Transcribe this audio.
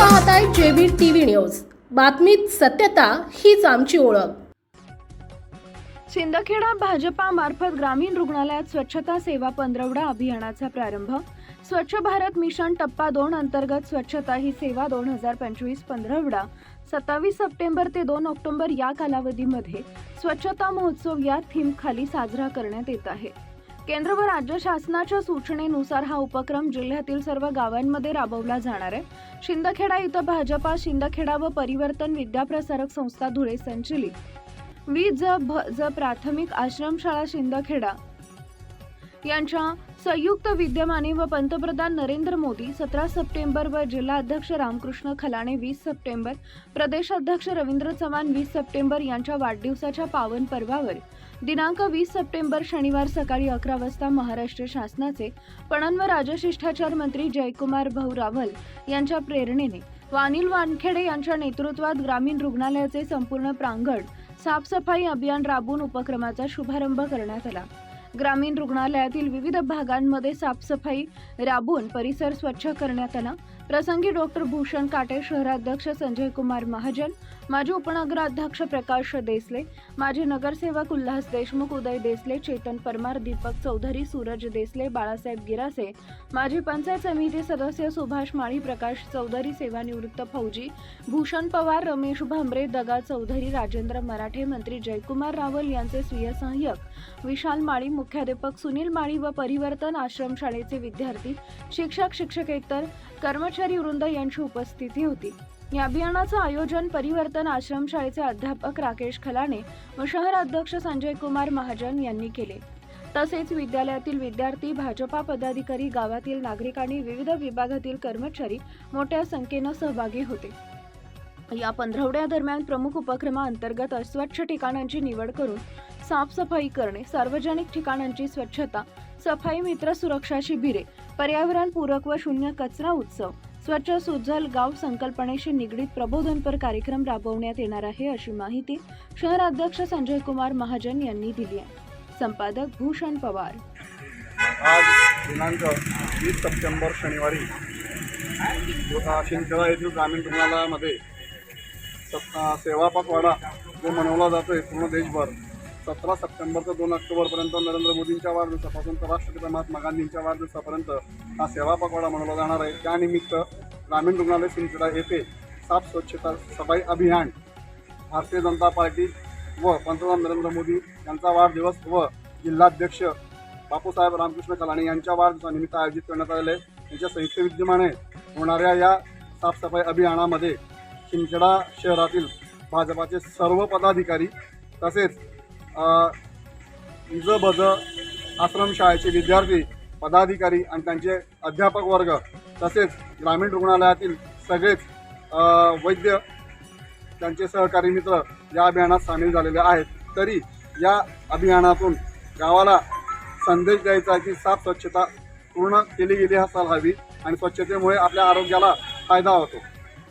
पाहताय JB TV news. बातमीत सत्यता हीच आमची ओळख. सिंदखेडा भाजपामार्फत ग्रामीण रुग्णालयात स्वच्छता सेवा पंधरवडा अभियानाचा प्रारंभ. स्वच्छ भारत मिशन टप्पा दोन अंतर्गत स्वच्छता ही सेवा दोन हजार पंचवीस पंधरवडा. सत्तावीस सप्टेंबर ते दोन ऑक्टोबर या कालावधीमध्ये स्वच्छता महोत्सव या थीम खाली साजरा करण्यात येत आहे. केंद्र व राज्य शासनाच्या सूचनेनुसार हा उपक्रम जिल्ह्यातील सर्व गावांमध्ये राबवला जाणार आहे. शिंदखेडा इथं भाजपा शिंदखेडा व परिवर्तन विद्याप्रसारक संस्था धुळे संचलित. वी ज भ ज प्राथमिक आश्रमशाळा शिंदखेडा यांच्या संयुक्त विद्यमाने व पंतप्रधान नरेंद्र मोदी सतरा सप्टेंबर व जिल्हाध्यक्ष रामकृष्ण खलाणे वीस सप्टेंबर प्रदेशाध्यक्ष रवींद्र चव्हाण वीस सप्टेंबर यांच्या वाढदिवसाच्या पावन पर्वावर. दिनांक वीस सप्टेंबर शनिवार सकाळी अकरा वाजता महाराष्ट्र शासनाचे पणन व राजशिष्टाचार मंत्री जयकुमार भाऊ रावल यांच्या प्रेरणेने वानिल वानखेडे यांच्या नेतृत्वात ग्रामीण रुग्णालयाचे संपूर्ण प्रांगण साफसफाई अभियान राबवून उपक्रमाचा शुभारंभ करण्यात आला. ग्रामीण रुग्णालयातील विविध भागांमध्ये साफसफाई राबवून परिसर स्वच्छ करण्यात आला. प्रसंगी डॉक्टर भूषण काटे शहराध्यक्ष संजय कुमार महाजन माजी उपनगराध्यक्ष प्रकाश देसले माजी नगरसेवक उल्हास देशमुख उदय देसले चेतन परमार दीपक चौधरी सूरज देसले बाळासाहेब गिरासे माजी पंचायत समिती सदस्य सुभाष माळी प्रकाश चौधरी सेवानिवृत्त फौजी भूषण पवार रमेश भांबरे दगा चौधरी राजेंद्र मराठे मंत्री जयकुमार रावल यांचे स्वीय सहाय्यक विशाल माळी मुख्याध्यापक सुनील माळी व परिवर्तन आश्रमशाळेचे विद्यार्थी शिक्षक शिक्षकेतर कर्मचारी वृंद यांची उपस्थिती होती. या अभियानाचं आयोजन परिवर्तन आश्रमशाळेचे अध्यापक राकेश खलाणे व शहर अध्यक्ष संजय कुमार महाजन यांनी केले. तसेच विद्यालयातील विद्यार्थी भाजपा पदाधिकारी गावातील नागरिकांनी विविध विभागातील कर्मचारी मोठ्या संख्येनं सहभागी होते. या पंधरवड्या दरम्यान प्रमुख उपक्रमाअंतर्गत अस्वच्छ ठिकाणांची निवड करून साफसफाई करणे सार्वजनिक ठिकाणांची स्वच्छता सफाई मित्र सुरक्षा शिबिरे पर्यावरणपूरक व शून्य कचरा उत्सव स्वच्छ सुजल गाव संकल्पनेशी निगडीत प्रबोधनपर कार्यक्रम राबवण्यात येणार आहे अशी माहिती शहर अध्यक्ष संजय कुमार महाजन यांनी दिली आहे. संपादक भूषण पवार. आज दिनांक वीस सप्टेंबर शनिवारी शिंदखेडा येथील ग्रामीण रुग्णालयामध्ये सेवा पखवाडा जो मनवला जातो आहे पूर्ण देशभर सतरा सप्टेंबर ते दोन ऑक्टोबरपर्यंत नरेंद्र मोदींच्या वाढदिवसापासून तर राष्ट्रपिता महात्मा गांधींच्या वाढदिवसापर्यंत हा सेवा पखवाडा मनवला जाणार आहे. त्यानिमित्त ग्रामीण रुग्णालय शिंदखेडा येथे साफ स्वच्छता सफाई अभियान भारतीय जनता पार्टी व पंतप्रधान नरेंद्र मोदी यांचा वाढदिवस व जिल्हाध्यक्ष बापूसाहेब रामकृष्ण कलाणी यांच्या वाढदिवसानिमित्त आयोजित करण्यात आलेले यांच्या संयुक्त विद्यमाने होणाऱ्या या साफसफाई अभियानामध्ये शिंदखेडा शहरातील भाजपाचे सर्व पदाधिकारी तसेच इज बज आश्रमशाळेचे विद्यार्थी पदाधिकारी आणि त्यांचे अध्यापक वर्ग तसेच ग्रामीण रुग्णालयातील सगळेच वैद्य त्यांचे सहकारी मित्र या अभियानात सामील झालेले आहेत. तरी या अभियानातून गावाला संदेश द्यायचा की साफ स्वच्छता पूर्ण केली गेली असायला हवी आणि स्वच्छतेमुळे आपल्या आरोग्याला फायदा होतो.